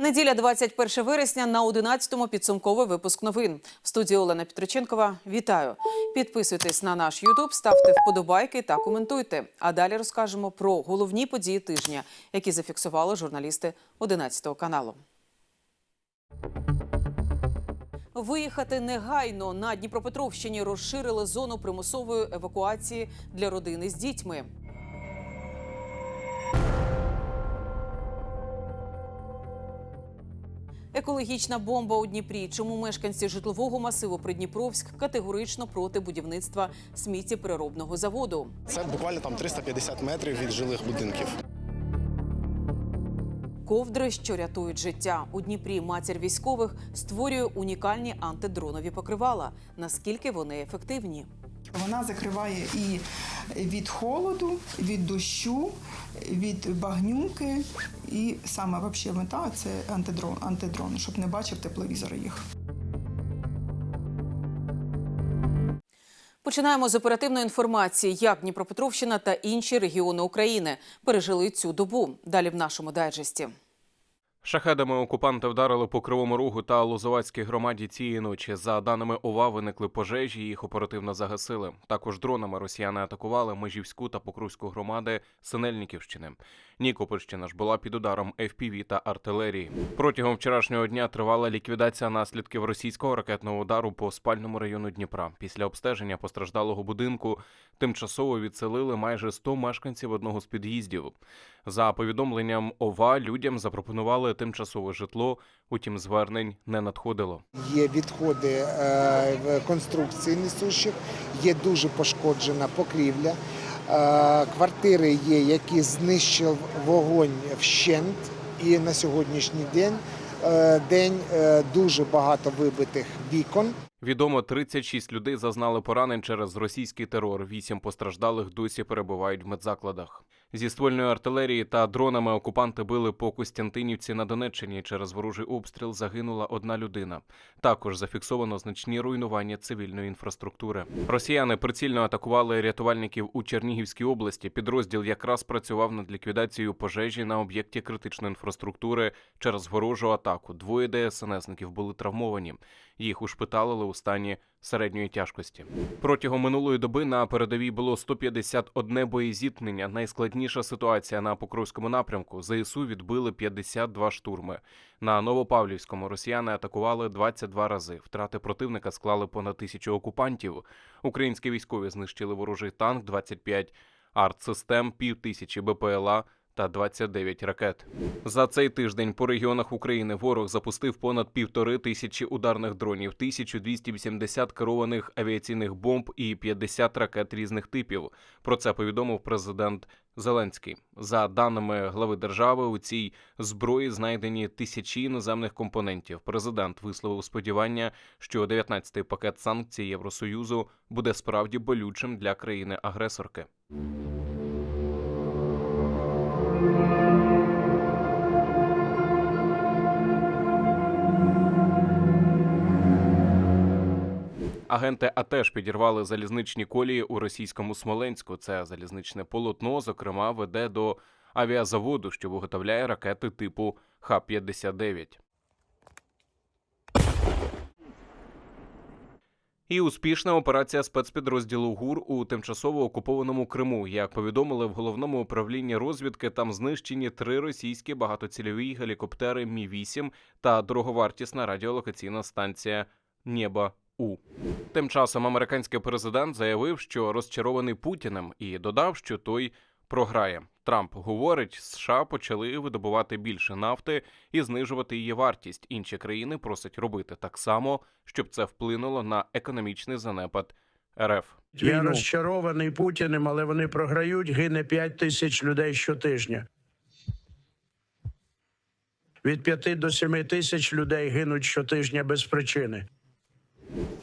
Неділя 21 вересня на 11-му підсумковий випуск новин. В студії Олена Петроченкова. Вітаю! Підписуйтесь на наш Ютуб, ставте вподобайки та коментуйте. А далі розкажемо про головні події тижня, які зафіксували журналісти 11 каналу. Виїхати негайно на Дніпропетровщині розширили зону примусової евакуації для родини з дітьми. Екологічна бомба у Дніпрі. Чому мешканці житлового масиву Придніпровськ категорично проти будівництва сміттєпереробного заводу? Це буквально там 350 метрів від жилих будинків. Ковдри, що рятують життя у Дніпрі. Матір військових створює унікальні антидронові покривала. Наскільки вони ефективні? Вона закриває і від холоду, від дощу, від багнюки. І саме вообще мета це антидрон, антидрон, щоб не бачив тепловізор їх. Починаємо з оперативної інформації, як Дніпропетровщина та інші регіони України пережили цю добу. Далі в нашому дайджесті. Шахедами окупанти вдарили по Кривому Рогу та Лозовацькій громаді цієї ночі. За даними ОВА, виникли пожежі, їх оперативно загасили. Також дронами росіяни атакували Межівську та Покровську громади Синельниківщини. Нікопольщина ж була під ударом FPV та артилерії. Протягом вчорашнього дня тривала ліквідація наслідків російського ракетного удару по спальному району Дніпра. Після обстеження постраждалого будинку тимчасово відселили майже 100 мешканців одного з під'їздів. За повідомленням ОВА, людям запропонували тимчасове житло, утім звернень не надходило. Є відходи е, конструкції несущих, є дуже пошкоджена покрівля. Е, Квартири є, які знищив вогонь вщент, і на сьогоднішній день е, день е, дуже багато вибитих вікон. Відомо, 36 людей зазнали поранень через російський терор. Вісім постраждалих досі перебувають в медзакладах. Зі ствольної артилерії та дронами окупанти били по Костянтинівці на Донеччині. Через ворожий обстріл загинула одна людина. Також зафіксовано значні руйнування цивільної інфраструктури. Росіяни прицільно атакували рятувальників у Чернігівській області. Підрозділ якраз працював над ліквідацією пожежі на об'єкті критичної інфраструктури через ворожу атаку. Двоє ДСНСників були травмовані. Їх ушпиталили у стані середньої тяжкості. Протягом минулої доби на передовій було 151 боєзіткнення. Найскладніша ситуація на Покровському напрямку. ЗСУ відбили 52 штурми. На Новопавлівському росіяни атакували 22 рази. Втрати противника склали понад тисячу окупантів. Українські військові знищили ворожий танк 25 артсистем, півтисячі БПЛА та 29 ракет. За цей тиждень по регіонах України ворог запустив понад півтори тисячі ударних дронів, 1280 керованих авіаційних бомб і 50 ракет різних типів. Про це повідомив президент Зеленський. За даними глави держави, у цій зброї знайдені тисячі іноземних компонентів. Президент висловив сподівання, що 19-й пакет санкцій Євросоюзу буде справді болючим для країни-агресорки. Агенти АТЕШ підірвали залізничні колії у російському Смоленську. Це залізничне полотно, зокрема, веде до авіазаводу, що виготовляє ракети типу Х-59. І успішна операція спецпідрозділу ГУР у тимчасово окупованому Криму. Як повідомили в головному управлінні розвідки, там знищені три російські багатоцільові гелікоптери Мі 8 та дороговартісна радіолокаційна станція Нєба У. Тим часом американський президент заявив, що розчарований Путіним, і додав, що той програє. Трамп говорить, США почали видобувати більше нафти і знижувати її вартість. Інші країни просять робити так само, щоб це вплинуло на економічний занепад РФ. Я розчарований Путіним, але вони програють. Гине 5 тисяч людей щотижня. Від 5 до 7 тисяч людей гинуть щотижня без причини.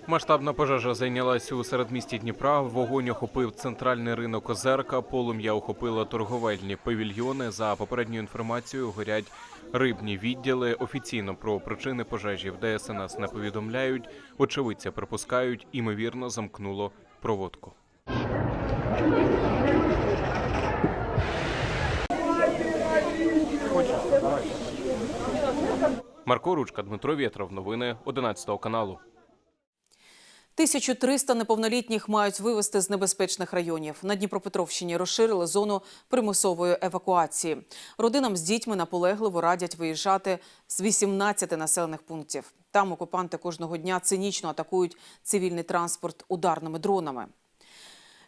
Масштабна пожежа зайнялася у середмісті Дніпра. Вогонь охопив центральний ринок Озерка. Полум'я охопило торговельні павільйони. За попередньою інформацією, горять рибні відділи. Офіційно про причини пожежі в ДСНС не повідомляють. Очевидця припускають, імовірно, замкнуло проводку. Марко Ручка, Дмитро Вєтров. Новини 11 каналу. 1300 неповнолітніх мають вивезти з небезпечних районів. На Дніпропетровщині розширили зону примусової евакуації. Родинам з дітьми наполегливо радять виїжджати з 18 населених пунктів. Там окупанти кожного дня цинічно атакують цивільний транспорт ударними дронами.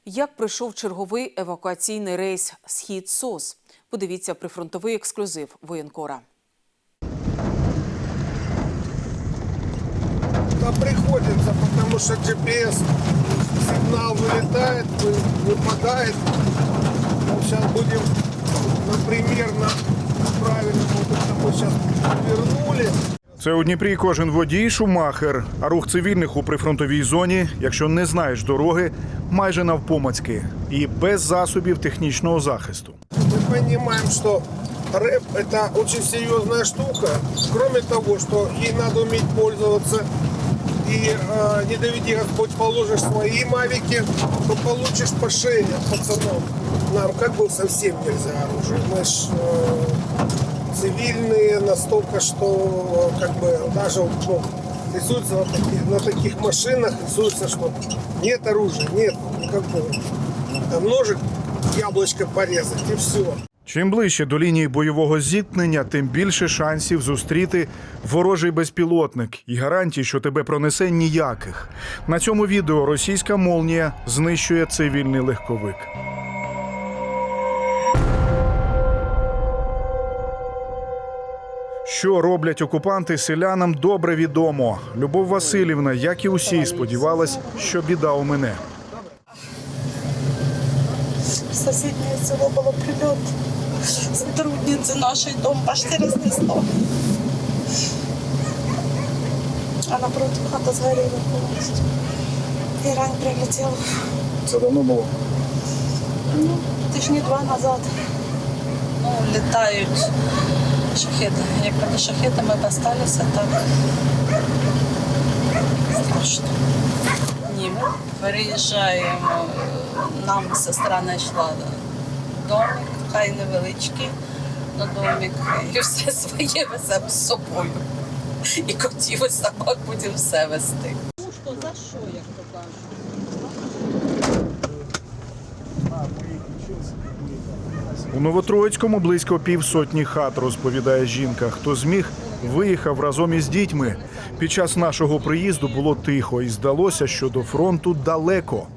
Як пройшов черговий евакуаційний рейс Схід СОС? Подивіться прифронтовий ексклюзив воєнкора. Да приходится, потому что GPS сигнал вылетает, вы- выпадает. Ну, сейчас будем, например, на правильном вот это мы сейчас вернули. Це у Дніпрі кожен водій шумахер, а рух цивільних у прифронтовій зоні, якщо не знаєш дороги, майже навпомацьки і без засобів технічного захисту. Мы понимаем, что рэп это очень серьезная штука. Кроме того, что ей надо уметь пользоваться. И э, не доведи Господь, положишь свои мавики, то получишь по шее пацанам. Нам как бы совсем нельзя оружие. Мы ж э, цивильные настолько, что э, как бы даже ну, рисуется на таких, на таких машинах, рисуется, что нет оружия, нет никакого. Там ножик, яблочко порезать и все. Чим ближче до лінії бойового зіткнення, тим більше шансів зустріти ворожий безпілотник і гарантій, що тебе пронесе ніяких. На цьому відео російська молнія знищує цивільний легковик. Що роблять окупанти селянам добре відомо. Любов Васильівна, як і усі, сподівалась, що біда у мене. В соседнее село было прилет. Сотрудницы нашей дом почти разнесло. А напротив хата сгорела полностью. И рань прилетела. Це давно було. Ну, тижні два назад. Ну, літають шахеди. Як вони шахетами досталися, так страшно. Ні, ми переїжджаємо. Нам сестра знайшла домик, хай невеличкий, но домик. І все своє веземо з собою. І котів, і собак будемо все вести. Як то кажуть? У Новотроїцькому близько півсотні хат, розповідає жінка. Хто зміг, виїхав разом із дітьми. Під час нашого приїзду було тихо, і здалося, що до фронту далеко.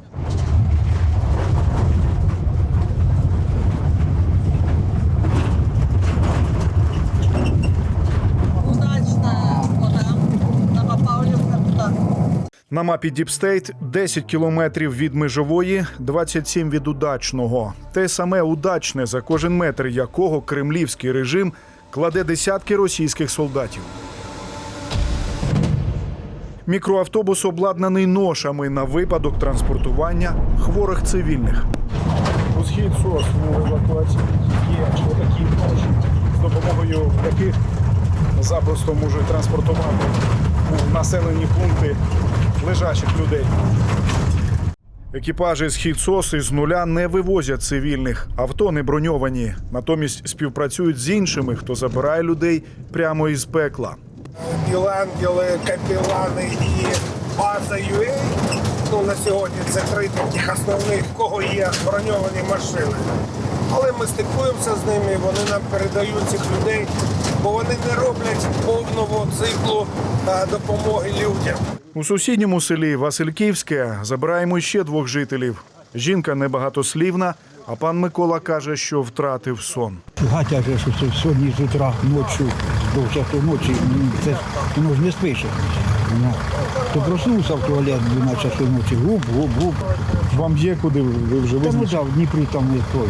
На мапі Діпстейт 10 кілометрів від межової, 27 від удачного. Те саме удачне, за кожен метр якого кремлівський режим кладе десятки російських солдатів. Мікроавтобус обладнаний ношами на випадок транспортування хворих цивільних. Схід СОС у евакуації є отакі ноші, з допомогою яких запросто можуть транспортувати у населені пункти лежачих людей. Екіпажі з «Хідсос» із нуля не вивозять цивільних. Авто не броньовані. Натомість співпрацюють з іншими, хто забирає людей прямо із пекла. Білангели, капілани і база UA. Ну, на сьогодні це три таких основних, в кого є броньовані машини. Але ми стикуємося з ними, вони нам передають цих людей, бо вони не роблять повного циклу е, допомоги людям. У сусідньому селі Васильківське забираємо ще двох жителів. Жінка небагатослівна, а пан Микола каже, що втратив сон. Гатя же, що це сьогодні з утра ночі, до часу ночі, ну, це ж воно ж не спиш. Ну, то проснувся в туалет в 12 часу ночі, гуп, гуп, гуп. Вам є куди ви вже Та ну да, в Дніпрі там не той.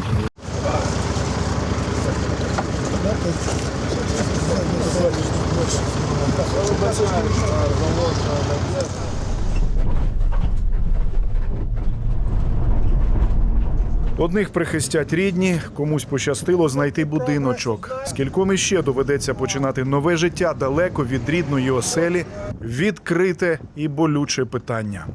Одних прихистять рідні, комусь пощастило знайти будиночок. Скільком кільком іще доведеться починати нове життя далеко від рідної оселі, відкрите і болюче питання.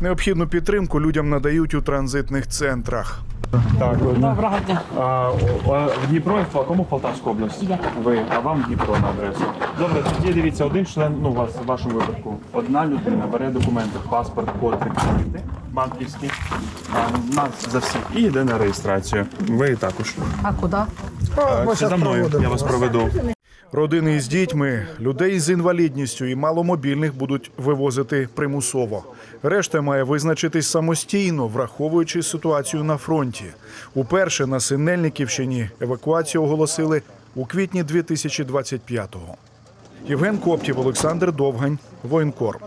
Необхідну підтримку людям надають у транзитних центрах. Так, Доброго дня. А, а, в Дніпро, в кому в Полтавську область? Ви, а вам Дніпро на адресу. Добре, тоді дивіться, один член, ну, у вас в вашому випадку, одна людина бере документи, паспорт, код, реквізити, банківські, а, нас за всіх, і йде на реєстрацію. Ви також. А куди? Це за мною, я вас проведу. Родини із дітьми, людей з інвалідністю і маломобільних будуть вивозити примусово. Решта має визначитись самостійно, враховуючи ситуацію на фронті. Уперше на Синельниківщині евакуацію оголосили у квітні 2025-го. Євген Коптів, Олександр Довгань, Воєнкор.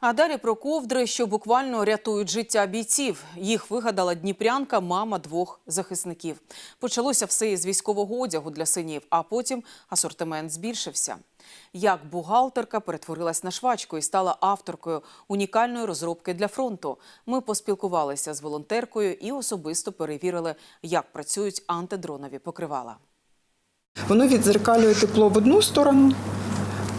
А далі про ковдри, що буквально рятують життя бійців. Їх вигадала дніпрянка, мама двох захисників. Почалося все із військового одягу для синів, а потім асортимент збільшився. Як бухгалтерка перетворилась на швачку і стала авторкою унікальної розробки для фронту. Ми поспілкувалися з волонтеркою і особисто перевірили, як працюють антидронові покривала. Воно відзеркалює тепло в одну сторону,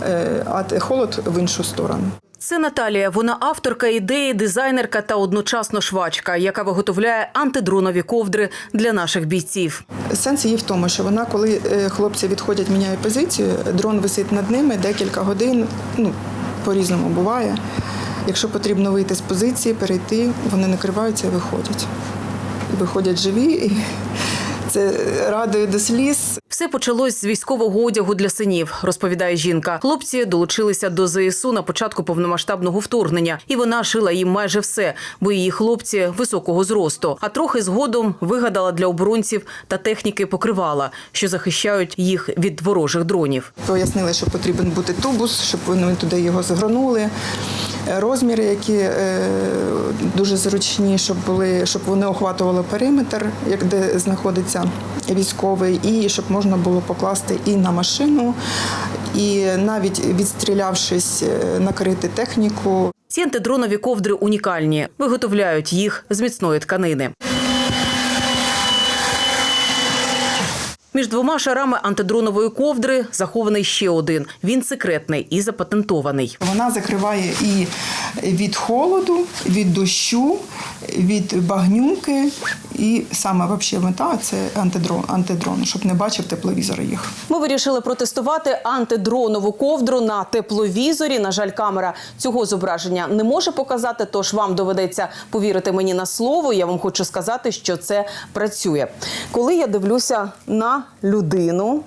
е, а холод в іншу сторону. Це Наталія. Вона авторка ідеї, дизайнерка та одночасно швачка, яка виготовляє антидронові ковдри для наших бійців. Сенс її в тому, що вона, коли е, хлопці відходять, міняють позицію, дрон висить над ними декілька годин. Ну по-різному буває. Якщо потрібно вийти з позиції, перейти, вони накриваються і виходять. Виходять живі, і це радує до сліз. Все почалось з військового одягу для синів, розповідає жінка. Хлопці долучилися до ЗСУ на початку повномасштабного вторгнення, і вона шила їм майже все, бо її хлопці високого зросту. А трохи згодом вигадала для оборонців та техніки покривала, що захищають їх від ворожих дронів. Пояснили, що потрібен бути тубус, щоб вони туди його згорнули. Розміри, які е, дуже зручні, щоб були, щоб вони охватували периметр, як де знаходиться військовий, і щоб можна було покласти і на машину, і навіть відстрілявшись, е, накрити техніку. Ці антидронові ковдри унікальні. Виготовляють їх з міцної тканини. Між двома шарами антидронової ковдри захований ще один. Він секретний і запатентований. Вона закриває і від холоду, від дощу, від багнюки, і саме вообще мета це антидрон, антидрон, щоб не бачив тепловізор їх. Ми вирішили протестувати антидронову ковдру на тепловізорі. На жаль, камера цього зображення не може показати, тож вам доведеться повірити мені на слово. Я вам хочу сказати, що це працює. Коли я дивлюся на людину.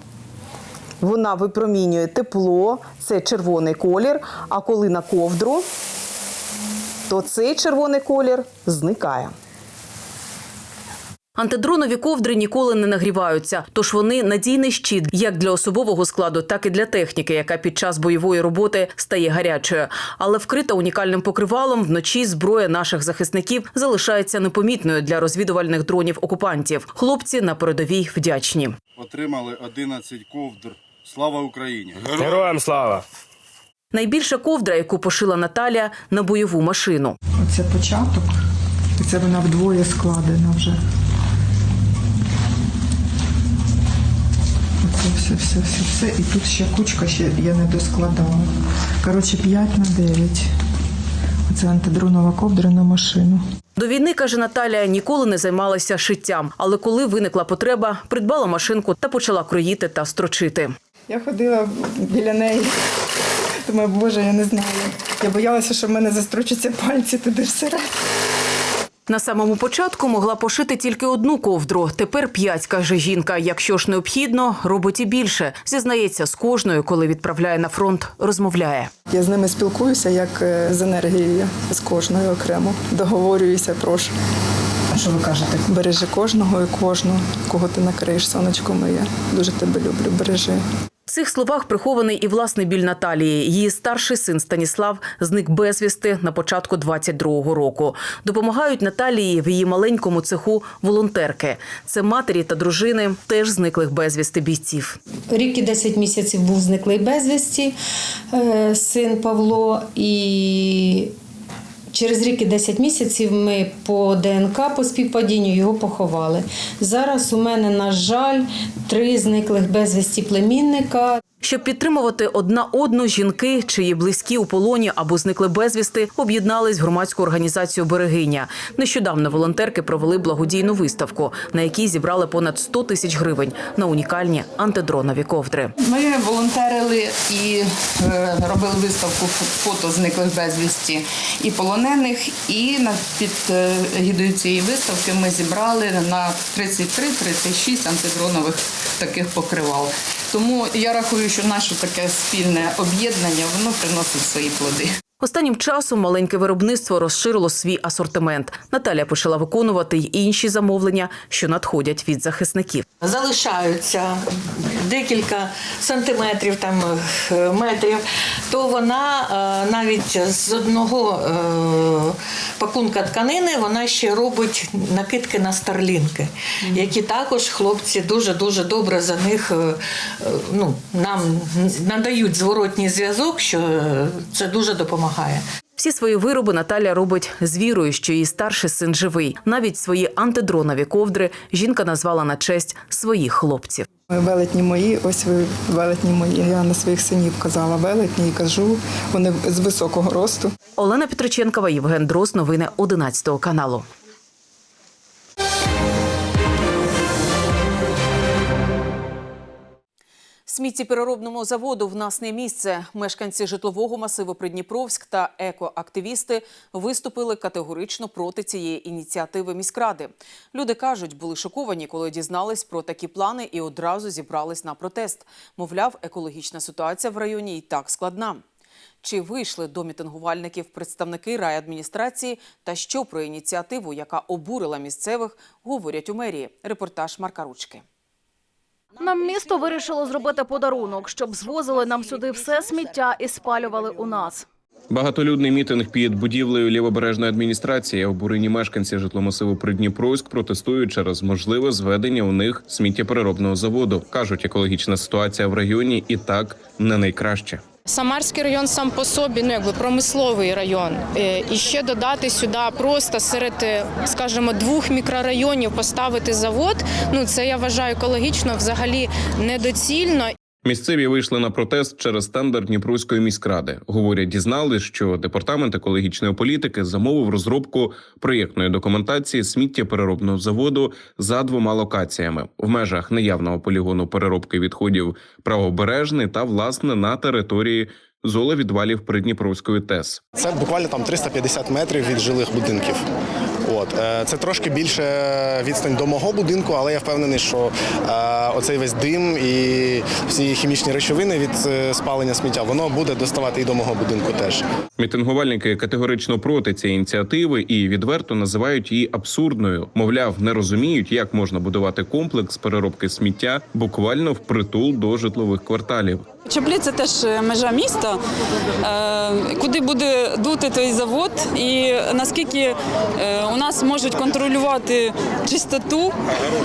Вона випромінює тепло, це червоний колір. А коли на ковдру, то цей червоний колір зникає. Антидронові ковдри ніколи не нагріваються, тож вони надійний щит як для особового складу, так і для техніки, яка під час бойової роботи стає гарячою. Але вкрита унікальним покривалом вночі зброя наших захисників залишається непомітною для розвідувальних дронів окупантів. Хлопці на передовій вдячні. Отримали 11 ковдр. Слава Україні! Героям слава! Найбільша ковдра, яку пошила Наталя на бойову машину. Оце початок, і це вона вдвоє складена вже. Все, все, все, все. І тут ще кучка, ще я не доскладала. Коротше, 5 на 9. Оце антидронова ковдра на машину. До війни, каже Наталя, ніколи не займалася шиттям, але коли виникла потреба, придбала машинку та почала кроїти та строчити. Я ходила біля неї. Думаю, боже, я не знаю. Я боялася, що в мене застрочаться пальці туди всередину. На самому початку могла пошити тільки одну ковдру. Тепер п'ять, каже жінка. Якщо ж необхідно, робить і більше. Зізнається, з кожною, коли відправляє на фронт, розмовляє. Я з ними спілкуюся як е, з енергією, з кожною окремо. Договорююся, прошу. А що ви кажете? Бережи кожного і кожну, кого ти накриєш, сонечко моє. Дуже тебе люблю, бережи. В цих словах прихований і власний біль Наталії. Її старший син Станіслав зник безвісти на початку 22-го року. Допомагають Наталії в її маленькому цеху волонтерки. Це матері та дружини теж зниклих безвісти бійців. Рік і 10 місяців був зниклий безвісті е, син Павло, і через рік і 10 місяців ми по ДНК по співпадінню його поховали. Зараз у мене, на жаль, три зниклих безвісті племінника. Щоб підтримувати одна одну, жінки, чиї близькі у полоні або зникли безвісти, об'єднались в громадську організацію Берегиня. Нещодавно волонтерки провели благодійну виставку, на якій зібрали понад 100 тисяч гривень на унікальні антидронові ковдри. Ми волонтерили і е, робили виставку фото зниклих безвісті і полонених. І під е, гідою цієї виставки ми зібрали на 33-36 антидронових таких покривал. Тому я рахую, що наше таке спільне об'єднання воно приносить свої плоди. Останнім часом маленьке виробництво розширило свій асортимент. Наталя почала виконувати й інші замовлення, що надходять від захисників. залишаються декілька сантиметрів, там е, метрів, то вона е, навіть з одного е, пакунка тканини вона ще робить накидки на старлінки, які також хлопці дуже дуже добре за них ну, нам надають зворотній зв'язок, що це дуже допомагає. Всі свої вироби Наталя робить з вірою, що її старший син живий. Навіть свої антидронові ковдри жінка назвала на честь своїх хлопців. Велетні мої, ось ви велетні мої. Я на своїх синів казала велетні і кажу, вони з високого росту. Олена Петриченкова, Євген Дрос. Новини 11 каналу. Сміттєпереробному заводу в нас не місце. Мешканці житлового масиву Придніпровськ та екоактивісти виступили категорично проти цієї ініціативи міськради. Люди кажуть, були шоковані, коли дізнались про такі плани і одразу зібрались на протест. Мовляв, екологічна ситуація в районі і так складна. Чи вийшли до мітингувальників представники райадміністрації та що про ініціативу, яка обурила місцевих, говорять у мерії? Репортаж Марка Ручки. Нам місто вирішило зробити подарунок, щоб звозили нам сюди все сміття і спалювали у нас. Багатолюдний мітинг під будівлею лівобережної адміністрації обурені мешканці житломасиву Придніпровськ протестують через можливе зведення у них сміттєпереробного заводу. кажуть, екологічна ситуація в районі і так не найкраща. Самарський район сам по собі, ну якби промисловий район. Е, І ще додати сюди просто серед, е, скажімо, двох мікрорайонів поставити завод. Ну це я вважаю екологічно взагалі недоцільно. Місцеві вийшли на протест через тендер Дніпровської міськради. Говорять, дізнали, що департамент екологічної політики замовив розробку проєктної документації сміттєпереробного заводу за двома локаціями в межах неявного полігону переробки відходів правобережний та власне на території золовідвалів Придніпровської ТЕС. Це буквально там 350 метрів від жилих будинків. От е, це трошки більше відстань до мого будинку, але я впевнений, що е, оцей весь дим і всі хімічні речовини від е, спалення сміття воно буде доставати і до мого будинку теж. Мітингувальники категорично проти цієї ініціативи і відверто називають її абсурдною. Мовляв, не розуміють, як можна будувати комплекс переробки сміття буквально впритул до житлових кварталів. Чаплі це теж межа міста, е, куди буде дути той завод, і наскільки е, у нас можуть контролювати чистоту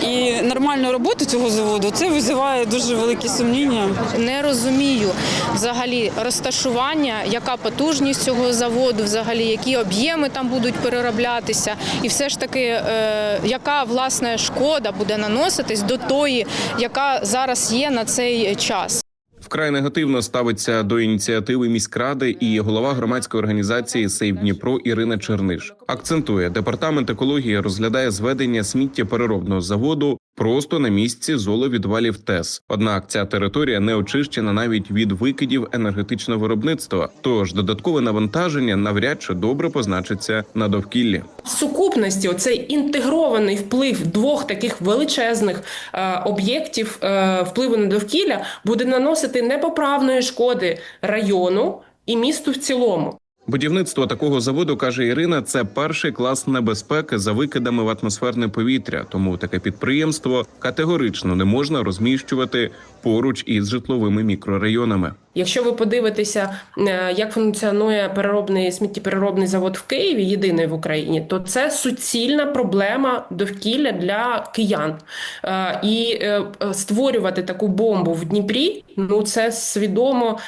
і нормальну роботу цього заводу, це визиває дуже великі сумніння. Не розумію взагалі розташування, яка потужність цього заводу, взагалі які об'єми там будуть перероблятися, і все ж таки, е, яка власне шкода буде наноситись до тої, яка зараз є на цей час. Вкрай негативно ставиться до ініціативи міськради і голова громадської організації Сейв Дніпро Ірина Черниш. Акцентує, департамент екології розглядає зведення сміттєпереробного заводу просто на місці золовідвалів ТЕС. Однак ця територія не очищена навіть від викидів енергетичного виробництва. Тож додаткове навантаження навряд чи добре позначиться на довкіллі. Сукупності оцей інтегрований вплив двох таких величезних е, об'єктів е, впливу на довкілля буде наносити непоправної шкоди району і місту в цілому. Будівництво такого заводу каже Ірина. Це перший клас небезпеки за викидами в атмосферне повітря. Тому таке підприємство категорично не можна розміщувати поруч із житловими мікрорайонами. Якщо ви подивитеся, е, як функціонує переробний сміттєпереробний завод в Києві, єдиний в Україні, то це суцільна проблема довкілля для киян. Е, І е, створювати таку бомбу в Дніпрі, ну це свідомо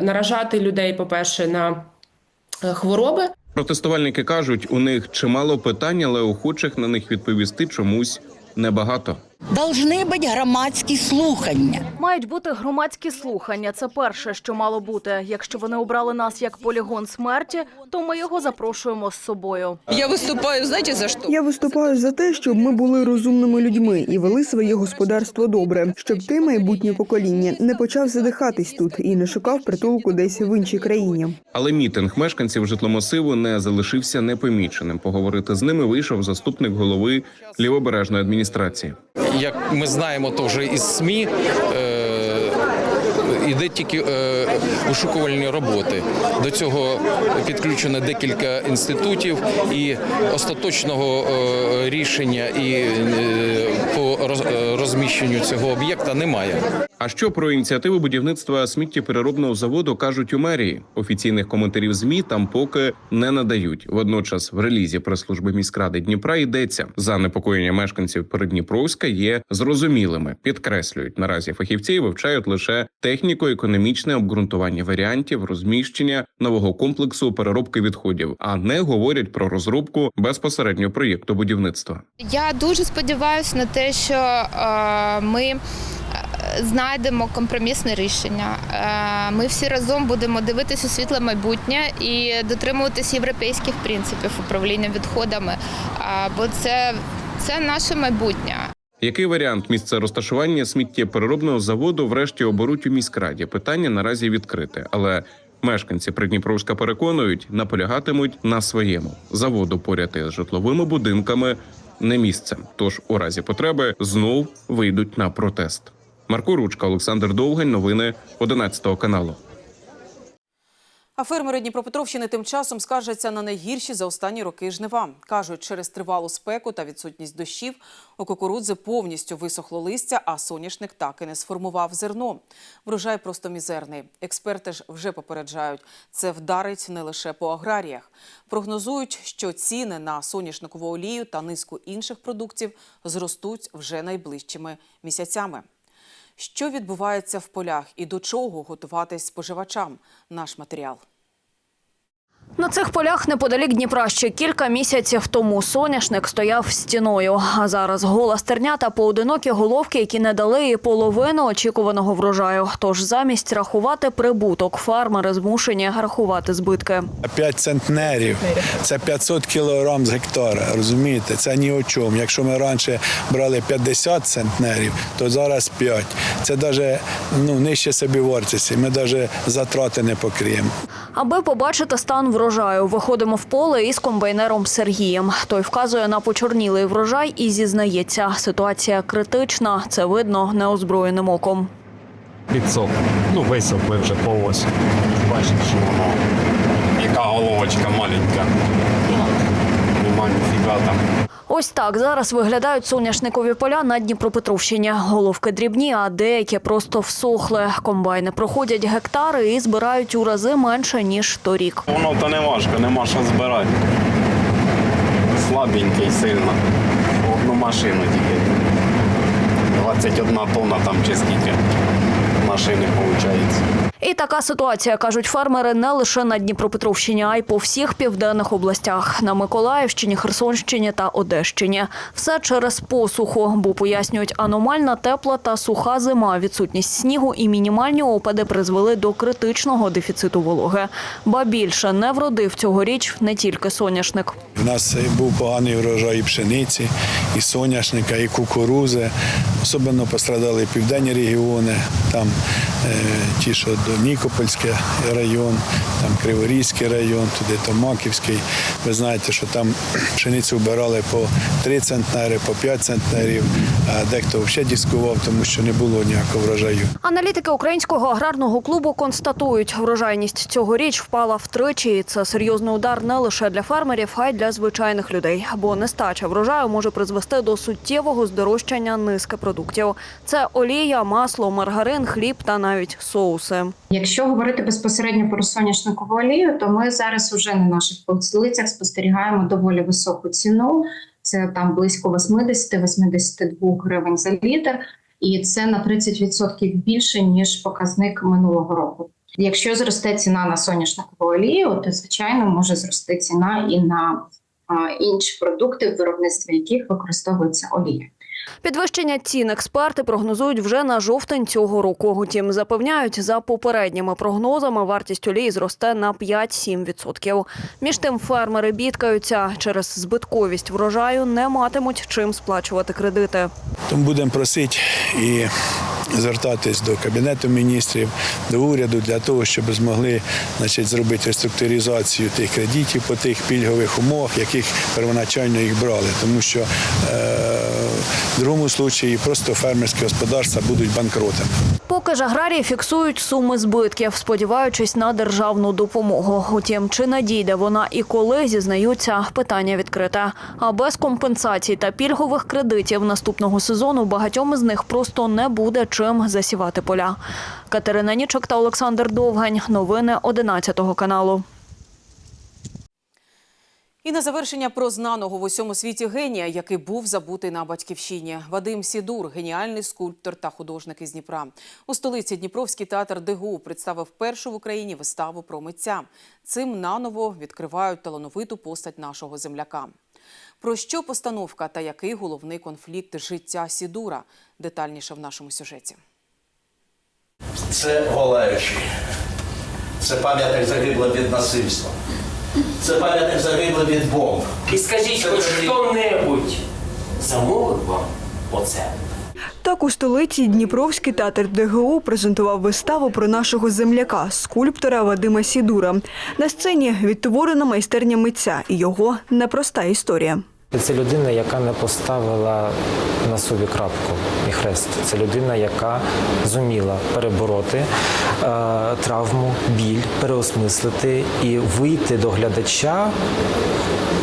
наражати людей, по-перше, на е, хвороби. Протестувальники кажуть, у них чимало питань, але охочих на них відповісти чомусь небагато. Должны бути громадські слухання. Мають бути громадські слухання. Це перше, що мало бути. Якщо вони обрали нас як полігон смерті, то ми його запрошуємо з собою. Я выступаю, знаете, за что? Я виступаю за те, щоб ми були розумними людьми і вели своє господарство добре, щоб ти, майбутнє покоління, не почав задихатись тут і не шукав притулку десь в іншій країні. Але мітинг мешканців житломасиву не залишився непоміченим. Поговорити з ними вийшов заступник голови лівобережної адміністрації. Як ми знаємо, то вже із СМІ е, іде тільки е, вишукувальні роботи. До цього підключено декілька інститутів, і остаточного е, рішення і е, по роз- розміщенню цього об'єкта немає. А що про ініціативи будівництва сміттєпереробного заводу кажуть у мерії? Офіційних коментарів змі там поки не надають. Водночас, в релізі прес-служби міськради Дніпра йдеться занепокоєння мешканців Передніпровська є зрозумілими. Підкреслюють наразі фахівці вивчають лише техніко-економічне обґрунтування варіантів розміщення нового комплексу переробки відходів, а не говорять про розробку безпосередньо проєкту будівництва. Я дуже сподіваюся на те, що е, ми знайдемо компромісне рішення. Е, Ми всі разом будемо дивитися світле майбутнє і дотримуватись європейських принципів управління відходами, бо це, це наше майбутнє. Який варіант місця розташування сміттєпереробного заводу врешті оберуть у міськраді? Питання наразі відкрите, але мешканці Придніпровська переконують, наполягатимуть на своєму заводу поряд із житловими будинками не місцем. Тож у разі потреби знов вийдуть на протест. Марко Ручка, Олександр Довгань. Новини 11 каналу. А фермери Дніпропетровщини тим часом скаржаться на найгірші за останні роки жнива. Кажуть, через тривалу спеку та відсутність дощів у кукурудзи повністю висохло листя, а соняшник так і не сформував зерно. Врожай просто мізерний. Експерти ж вже попереджають, це вдарить не лише по аграріях. Прогнозують, що ціни на соняшникову олію та низку інших продуктів зростуть вже найближчими місяцями. Що відбувається в полях і до чого готуватись споживачам? Наш матеріал. На цих полях неподалік Дніпра ще кілька місяців тому соняшник стояв стіною. А зараз гола стерня та поодинокі головки, які не дали і половину очікуваного врожаю. Тож замість рахувати прибуток, фармери змушені рахувати збитки. 5 центнерів це 500 кілограм з гектара. Розумієте, це ні о чому. Якщо ми раніше брали 50 центнерів, то зараз 5. Це навіть ну, нижче собівартості. Ми навіть затрати не покриємо. Аби побачити стан врожаю, виходимо в поле із комбайнером Сергієм. Той вказує на почорнілий врожай і зізнається, ситуація критична. Це видно неозброєним оком. підсох. Ну, висохли вже повось. Бачите, що воно. Яка головочка маленька. Нема ніфіга там. Ось так зараз виглядають соняшникові поля на Дніпропетровщині. Головки дрібні, а деякі просто всохли. Комбайни проходять гектари і збирають у рази менше ніж торік. Воно то не важко, нема що збирати. Слабенький сильно. Одну машину тільки. 21 тонна там чи скільки машини виходить. І така ситуація, кажуть фермери, не лише на Дніпропетровщині, а й по всіх південних областях на Миколаївщині, Херсонщині та Одещині. Все через посуху, бо пояснюють, аномальна тепла та суха зима, відсутність снігу і мінімальні опади призвели до критичного дефіциту вологи. Ба більше не вродив цьогоріч не тільки соняшник. У нас був поганий врожай і пшениці, і соняшника, і кукурузи. Особливо пострадали південні регіони, там е, ті, що Нікопольський район, там Криворізький район, туди Томаківський. Ви знаєте, що там пшеницю вбирали по 3 центнери, по 5 центнерів, а дехто взагалі дискував, тому що не було ніякого врожаю. Аналітики українського аграрного клубу констатують, врожайність цьогоріч впала втричі. І Це серйозний удар не лише для фермерів, а й для звичайних людей. Бо нестача врожаю може призвести до суттєвого здорожчання низки продуктів. Це олія, масло, маргарин, хліб та навіть соуси. Якщо говорити безпосередньо про соняшникову олію, то ми зараз уже на наших полицях спостерігаємо доволі високу ціну. Це там близько 80-82 гривень за літр, і це на 30% більше ніж показник минулого року. Якщо зросте ціна на соняшникову олію, то звичайно може зрости ціна і на інші продукти, в виробництві яких використовується олія. Підвищення цін експерти прогнозують вже на жовтень цього року. Утім, запевняють, за попередніми прогнозами вартість олії зросте на 5-7%. Між тим фермери бідкаються через збитковість врожаю не матимуть чим сплачувати кредити. Тому будемо просити і звертатись до Кабінету міністрів, до уряду для того, щоб змогли значить, зробити реструктуризацію тих кредитів по тих пільгових умовах, яких первоначально їх брали. Тому що е, в другому випадку просто фермерські господарства будуть банкротами. Поки ж аграрії фіксують суми збитків, сподіваючись на державну допомогу. Утім, чи надійде вона і коли зізнаються, питання відкрите. А без компенсацій та пільгових кредитів наступного сезону багатьом із них просто не буде чим засівати поля. Катерина Нічок та Олександр Довгань. Новини 11 каналу. І на завершення про знаного в усьому світі генія, який був забутий на батьківщині. Вадим Сідур, геніальний скульптор та художник із Дніпра. У столиці Дніпровський театр ДГУ представив першу в Україні виставу про митця. Цим наново відкривають талановиту постать нашого земляка. Про що постановка та який головний конфлікт життя Сідура? Детальніше в нашому сюжеті. Це Голаючий. Це пам'ятник загиблим від насильства. Це пам'ятник загиблим від бомб. І скажіть, хоч хто-небудь замовив вам оце? Так у столиці Дніпровський театр ДГУ презентував виставу про нашого земляка, скульптора Вадима Сідура. На сцені відтворена майстерня митця і його непроста історія. Це людина, яка не поставила на собі крапку і хрест. Це людина, яка зуміла перебороти е, травму, біль, переосмислити і вийти до глядача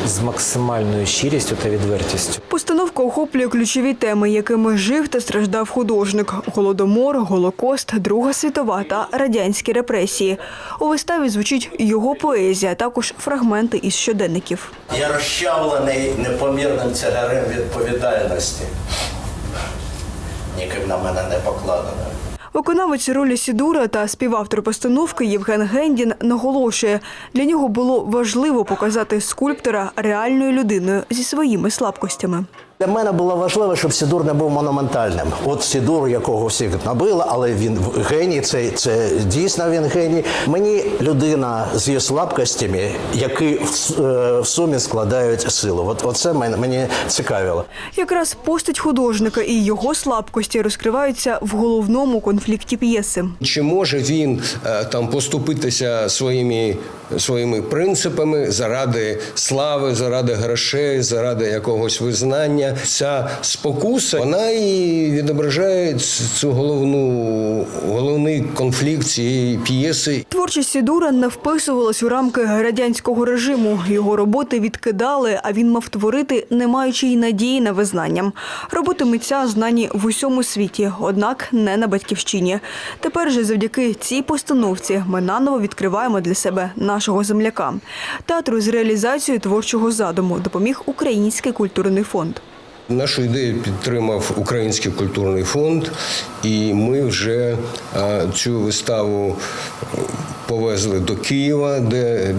з максимальною щирістю та відвертістю. Постановка охоплює ключові теми, якими жив та страждав художник: голодомор, голокост, Друга світова та радянські репресії. У виставі звучить його поезія, а також фрагменти із щоденників. Я розчавлений непомірним тягарем відповідальності, ніким на мене не покладено. Виконавець ролі Сідура та співавтор постановки Євген Гендін наголошує, для нього було важливо показати скульптора реальною людиною зі своїми слабкостями. Для мене було важливо, щоб Сідур не був монументальним. От Сідур, якого всіх набили, але він геній, це, це дійсно він геній. Мені людина з її слабкостями, які в, е, в сумі складають силу. От, оце мене, мені цікавило. Якраз постать художника і його слабкості розкриваються в головному конфлікті п'єси. Чи може він е, там поступитися своїми, своїми принципами заради слави, заради грошей, заради якогось визнання? Ця спокуса вона і відображає цю головну головний конфлікт цієї п'єси. Творчість Сідура не вписувалась у рамки радянського режиму. Його роботи відкидали, а він мав творити, не маючи й надії на визнання. Роботи митця знані в усьому світі, однак не на батьківщині. Тепер же завдяки цій постановці ми наново відкриваємо для себе нашого земляка. Театру з реалізацією творчого задуму допоміг Український культурний фонд. Нашу ідею підтримав Український культурний фонд, і ми вже е, цю виставу повезли до Києва, де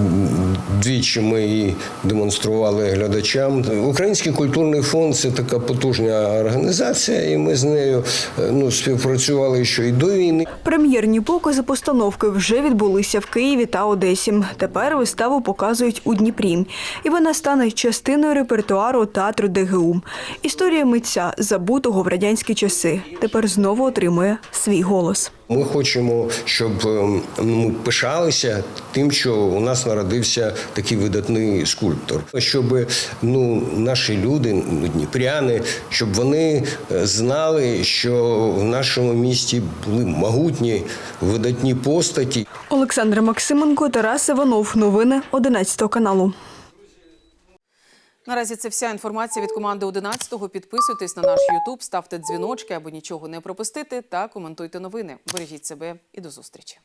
двічі ми її демонстрували глядачам. Український культурний фонд це така потужна організація, і ми з нею е, ну, співпрацювали ще й до війни. Прем'єрні покази постановки вже відбулися в Києві та Одесі. Тепер виставу показують у Дніпрі, і вона стане частиною репертуару театру ДГУ. Історія митця, забутого в радянські часи, тепер знову отримує свій голос. Ми хочемо, щоб ем, ми пишалися тим, що у нас народився такий видатний скульптор. Щоб ну, наші люди, ну, дніпряни, щоб вони е, знали, що в нашому місті були могутні видатні постаті. Олександр Максименко, Тарас Іванов. Новини 11 каналу. Наразі це вся інформація від команди 11-го. Підписуйтесь на наш Ютуб, ставте дзвіночки, аби нічого не пропустити, та коментуйте новини. Бережіть себе і до зустрічі.